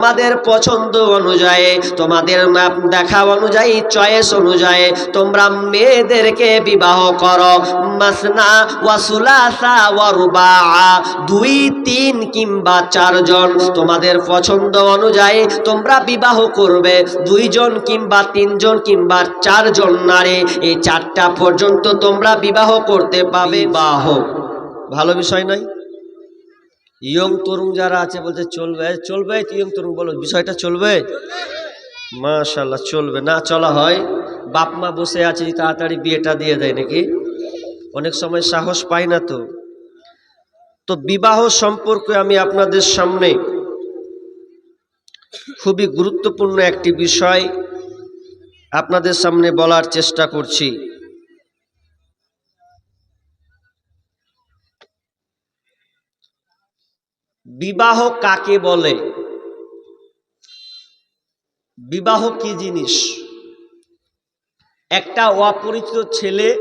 তোমাদের পছন্দ অনুযায়ী, তোমাদের দেখা অনুযায়ী, চয়েস অনুযায়ী, তোমরা মেয়েদেরকে বিবাহ করো। মাসনা ওয়াসুলাসা ওয়ারুবা দুই, তিন কিংবা চারজন তোমাদের পছন্দ অনুযায়ী তোমরা বিবাহ করবে। দুইজন কিংবা তিনজন কিংবা চারজন নারী, এই চারটা পর্যন্ত তোমরা বিবাহ করতে পাবে। বাহ ভালো বিষয় নয়। ইয়ং তরুণ যারা আছে বলছে চলবে চলবে? ইয়ং তরুণ বলো, বিষয়টা চলবে? মাশাল্লাহ চলবে। না চলা হয়। বাপ মা বসে আছে তাড়াতাড়ি বিয়েটা দিয়ে দেয় নাকি? অনেক সময় সাহস পাই না তো। তো বিবাহ সম্পর্কে আমি আপনাদের সামনে খুবই গুরুত্বপূর্ণ একটি বিষয় আপনাদের সামনে বলার চেষ্টা করছি। বিবাহ কাকে বলে? বিবাহ কি জিনিস? একটা অপরিচিত ছেলে,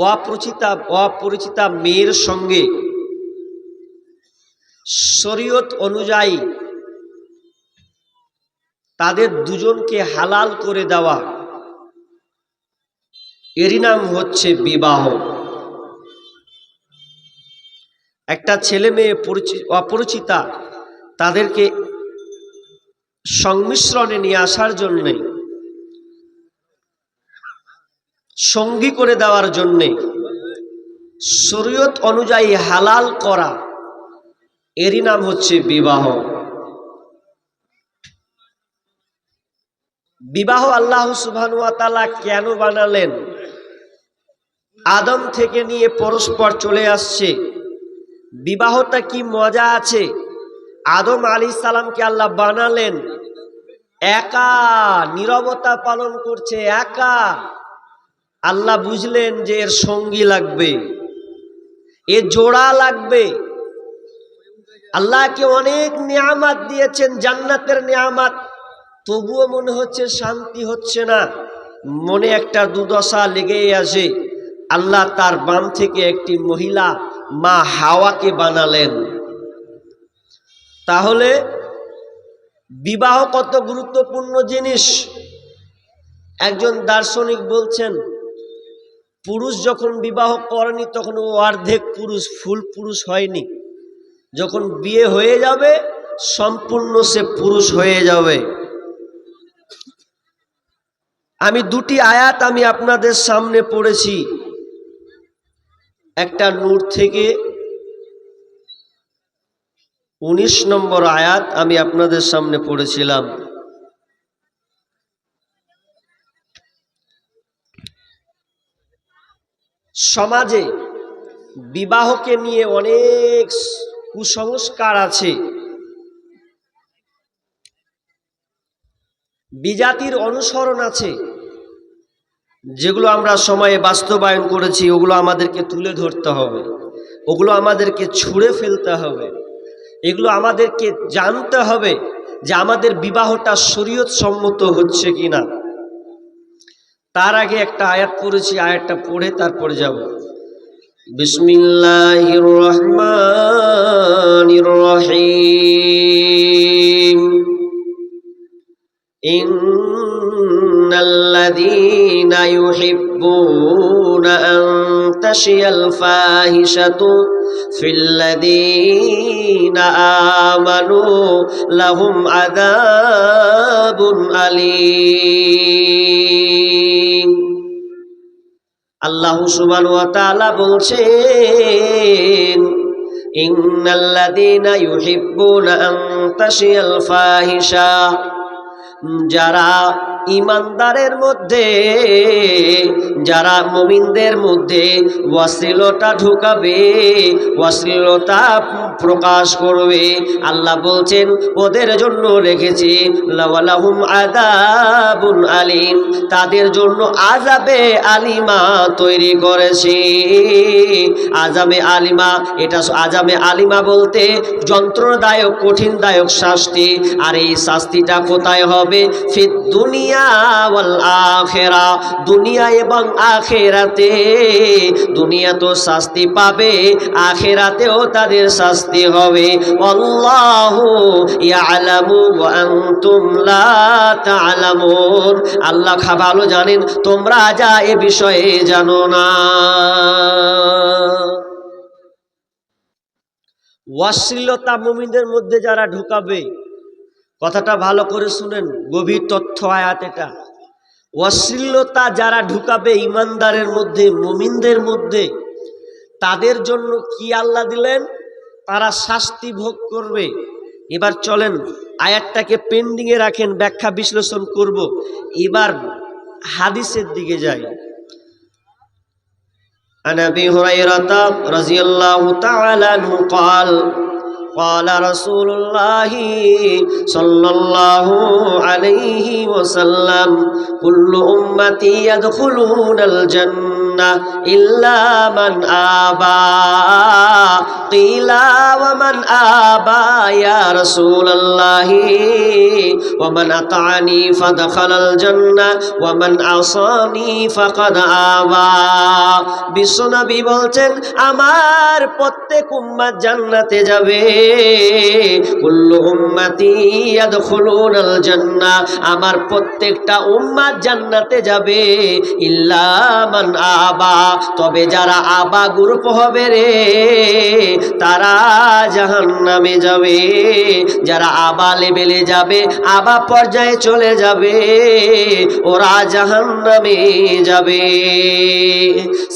অপরিচিতা অপরিচিতা মেয়ের সঙ্গে শরীয়ত অনুযায়ী তাদের দুজনকে হালাল করে দেওয়া। এরই নাম হচ্ছে বিবাহ। একটা ছেলে মেয়ে পরিচি- অপরিচিতা, তাদেরকে সংমিশ্রণে নিয়ে আসার জন্যে, সঙ্গী করে দেওয়ার জন্যে, শরীয়ত অনুযায়ী হালাল করা, এরই নাম হচ্ছে বিবাহ। বিবাহ আল্লাহ সুবহানুয়া তাআলা কেন বানালেন? আদম থেকে নিয়ে পরস্পর চলে আসছে। বিবাহটা কি মজা আছে? আদম আলী সালামকে আল্লাহ বানালেন। একা, নীরবতা পালন করছে একা। আল্লাহ বুঝলেন যে এর সঙ্গী লাগবে, এ জোড়া লাগবে। আল্লাহকে অনেক নিয়ামাত দিয়েছেন, জান্নাতের নিয়ামাত। তবুও মনে হচ্ছে শান্তি হচ্ছে না। মনে একটা দুদশা লেগেই আসে আল্লাহ তার বাম থেকে একটি মহিলা মা হাওয়াকে বানালেন। তাহলে বিবাহ কত গুরুত্বপূর্ণ জিনিস? একজন দার্শনিক বলছেন, পুরুষ যখন বিবাহ করেনি তখন ও অর্ধেক পুরুষ, ফুল পুরুষ হয়নি। যখন বিয়ে হয়ে যাবে, সম্পূর্ণ সে পুরুষ হয়ে যাবে। আমি দুটি আয়াত আমি আপনাদের সামনে পড়েছি। একটা নূর থেকে উনিশ নম্বর আয়াত আমি আপনাদের সামনে পড়েছিলাম। সমাজে বিবাহকে নিয়ে অনেক কুসংস্কার আছে। বিজাতির অনুসরণ আছে। যেগুলো আমরা সময়ে বাস্তবায়ন করেছি, ওগুলো আমাদেরকে তুলে ধরতে হবে। ওগুলো আমাদেরকে ছুঁড়ে ফেলতে হবে। এগুলো আমাদেরকে জানতে হবে যে আমাদের বিবাহটা শরীয়ত সম্মত হচ্ছে কি না তার আগে একটা আয়াত পড়েছি, আয়াতটা পড়ে তারপরে যাব। বিসমিল্লাহির রহমানির রহিম। إن الذين يحبون أن تشي الفاحشة في الذين آمنوا لهم عذاب أليم আল্লাহ সুবান ওয়া তাআলা বলছেন ইন্নাল্লাযীনা ইউহিব্বুনা আন তাশিয়াল ফাহিশা যারা ইমানদারের মধ্যে, যারা মুমিনদের মধ্যে অশ্লীলতা ঢুকাবে অশ্লীলতা প্রকাশ করবে। আল্লাহ বলছেন, ওদের জন্য রেখেছি লাহুম আদাবুন আলিম, তাদের জন্য আজাবে আলিমা তৈরি করেছি। আজামে আলিমা, এটা আজামে আলিমা বলতে যন্ত্রণাদায়ক, কঠিনদায়ক শাস্তি। আর এই শাস্তিটা কোথায় হবে? হবে ফিদ দুনিয়া ওয়াল আখেরা। দুনিয়া এবং আখেরাতে দুনিয়া তো শাস্তি পাবে, আখেরাতেও তাদের শাস্তি হবে। আল্লাহু ইয়ালামু ওয়া আনতুম লা আল্লাহ ভালো জানেন, তোমরা যা এ বিষয়ে জানো না। অশ্লীলতা মুমিনদের মধ্যে যারা ঢুকাবে কথাটা ভালো করে শুনেন গভীর তথ্য আয়াত এটা অশ্লীলতা যারা ঢুকাবে ইমানদারের মধ্যে মুমিনদের মধ্যে তাদের জন্য কি আল্লাহ দিলেন তারা শাস্তি ভোগ করবে এবার চলেন আয়াতটাকে পেন্ডিংয়ে রাখেন ব্যাখ্যা বিশ্লেষণ করব এবার হাদিসের দিকে যাই عن ابي هريره رضي الله تعالى عنه قال قال رسول الله صلى الله عليه وسلم كل أمتي يدخلون الجنة. না আসানি আবা। বিশ্বনবী বলছেন, আমার প্রত্যেক উম্মত জান্নাতে যাবে। কুল্লু উম্মতি ইয়াদখুলুনাল জান্নাহ আমার প্রত্যেকটা উম্মত জান্নাতে যাবে। ইল্লামান আ আবা। তবে যারা আবা গ্রুপ হবে রে, তারা জাহান্নামে যাবে। যারা আবা লেভেলে যাবে, আবা পর্যায়ে চলে যাবে, ওরা জাহান্নামে যাবে।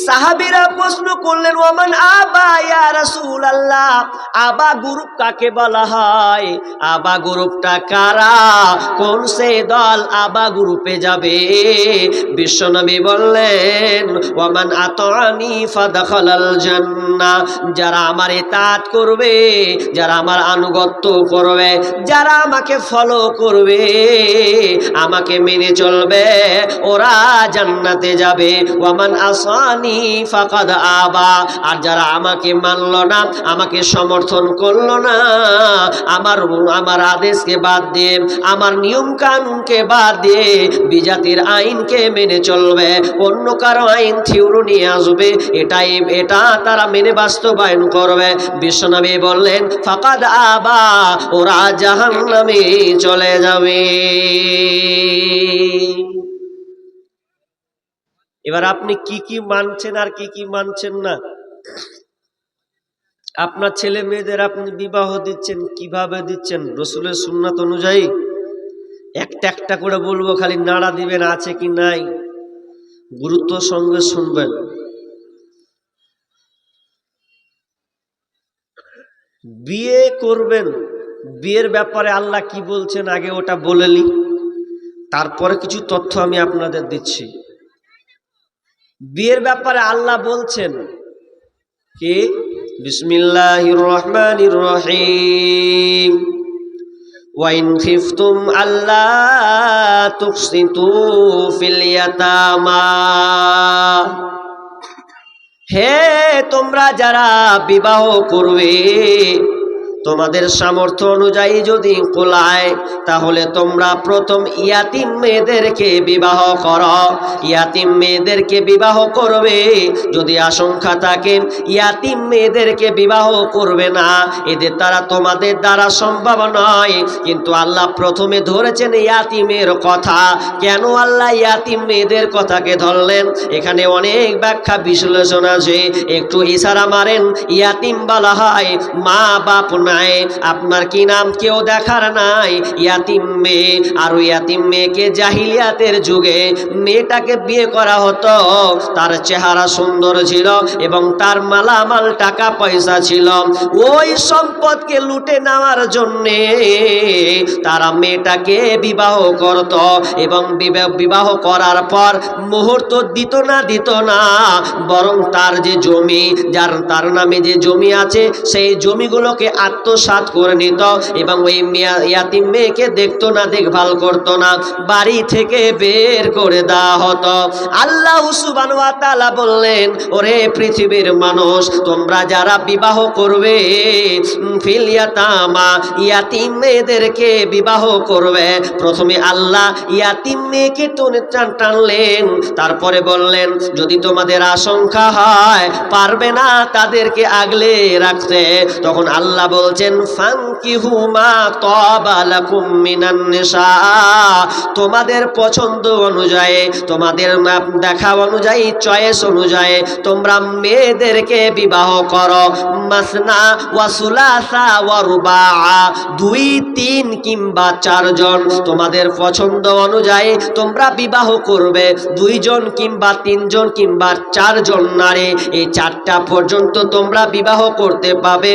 সাহাবিরা প্রশ্ন করলেন, ওমান আবা ইয়া রাসূলুল্লাহ? আবা গ্রুপ কাকে বলা হয়? আবা গ্রুপটা কারা? কোন সে দল আবা গ্রুপে যাবে? বিশ্বনবী বললেন ওমান আতানি ফাদাখালাল জান্নাহ যারা আমার ইতাত করবে, যারা আমার আনুগত্য করবে, যারা আমাকে ফলো করবে, আমাকে মেনে চলবে, ওরা জান্নাতে যাবে। ওয়ামান আসানি ফাকাদ আবা, আর যারা আমাকে মানলো না, আমাকে সমর্থন করল না, আমার আমার আদেশকে বাদ দিয়ে, আমার নিয়ম কানুনকে বাদ দিয়ে, বিজাতির আইনকে মেনে চলবে, অন্য কারও আইন থিউরু নিয়ে আসবে, এটাই, এটা তারা মেনে বাস্তবায়ন করবে। বিশ্বনবী বললেন, ফাকাদ আবা, ওরা জাহান্নামে চলে যাবে। এবার আপনি কি কি মানছেন আর কি কি মানছেন না? আপনার ছেলে মেয়েদের আপনি বিবাহ দিচ্ছেন, কীভাবে দিচ্ছেন? রসুলের সুন্নাত অনুযায়ী, একটা একটা করে বলব, খালি নাড়া দিবেন, আছে কি নাই? গুরুত্ব সঙ্গে শুনবেন। বিয়ে করবেন, বিয়ের ব্যাপারে আল্লাহ কি বলছেন আগে ওটা বলে বলেলি তারপরে কিছু তথ্য আমি আপনাদের দিচ্ছি। বিয়ের ব্যাপারে আল্লাহ বলছেন কি? বিসমিল্লাহির রহমানির রহিম। ওয়াইন খিফতুম আল্লাহ তুকসিতু ফিল ইয়াতামা হে তোমরা যারা বিবাহ করবে তোমাদের সামর্থ্য অনুযায়ী যদি কোলায়, তাহলে তোমরা প্রথম ইয়াতিম মেয়েদেরকে বিবাহ কর। ইয়াতিম মেয়েদেরকে বিবাহ করবে, যদি আশঙ্কা থাকে, ইয়াতিম মেয়েদেরকে বিবাহ করবে না। এদের দ্বারা তোমাদের দ্বারা সম্ভব নয়। কিন্তু আল্লাহ প্রথমে ধরেছেন ইয়াতিমের কথা। কেন আল্লাহ ইয়াতিম মেয়েদের কথাকে ধরলেন? এখানে অনেক ব্যাখ্যা বিশ্লেষণ আছে। একটু ইশারা মারেন, ইয়াতিম বলা হয় মা বাপ নাই। আপনার কি নাম কেউ দেখার নাই? ইয়াতিম মেয়ে আর ওই ইয়াতিম মেয়েকে জাহিলিয়াতের যুগে মেয়েটাকে বিয়ে করা হতো। তার চেহারা সুন্দর ছিল এবং তার মালামাল টাকা পয়সা ছিল। ওই সম্পদকে লুটে নেওয়ার জন্যে তারা মেয়েটাকে বিবাহ করত এবং বিবাহ করার পর মুহূর্ত দিত না দিত না, বরং তার যে জমি, যার, তার নামে যে জমি আছে, সেই জমিগুলোকে আত্ম আত্মসাৎ করে নিত এবং ওই ইয়াতিম মেয়েকে দেখতো না, দেখভাল করতো না, বাড়ি থেকে বের করে দেওয়া হতো। আল্লাহ তাআলা বললেন, ওরে পৃথিবীর মানুষ, তোমরা যারা বিবাহ করবে ফিল ইয়াতামা মেয়েদেরকে বিবাহ করবে। প্রথমে আল্লাহ ইয়াতিম মেয়েকে টেনে টান- টানলেন, তারপরে বললেন, যদি তোমাদের আশঙ্কা হয়, পারবে না তাদেরকে আগলে রাখতে। তখন আল্লাহ বলছেন তোমাদের পছন্দ অনুযায়ী, তোমাদের মাপ দেখা অনুযায়ী, চয়েস অনুযায়ী, তোমরা মেয়েদেরকে বিবাহ করো। মাসনা ওয়াসুলাসা ওয়ারুবা দুই, তিন কিংবা চারজন। তোমাদের পছন্দ অনুযায়ী তোমরা বিবাহ করবে। দুইজন কিংবা তিনজন কিংবা চারজন নারী, এই চারটা পর্যন্ত তোমরা বিবাহ করতে পাবে।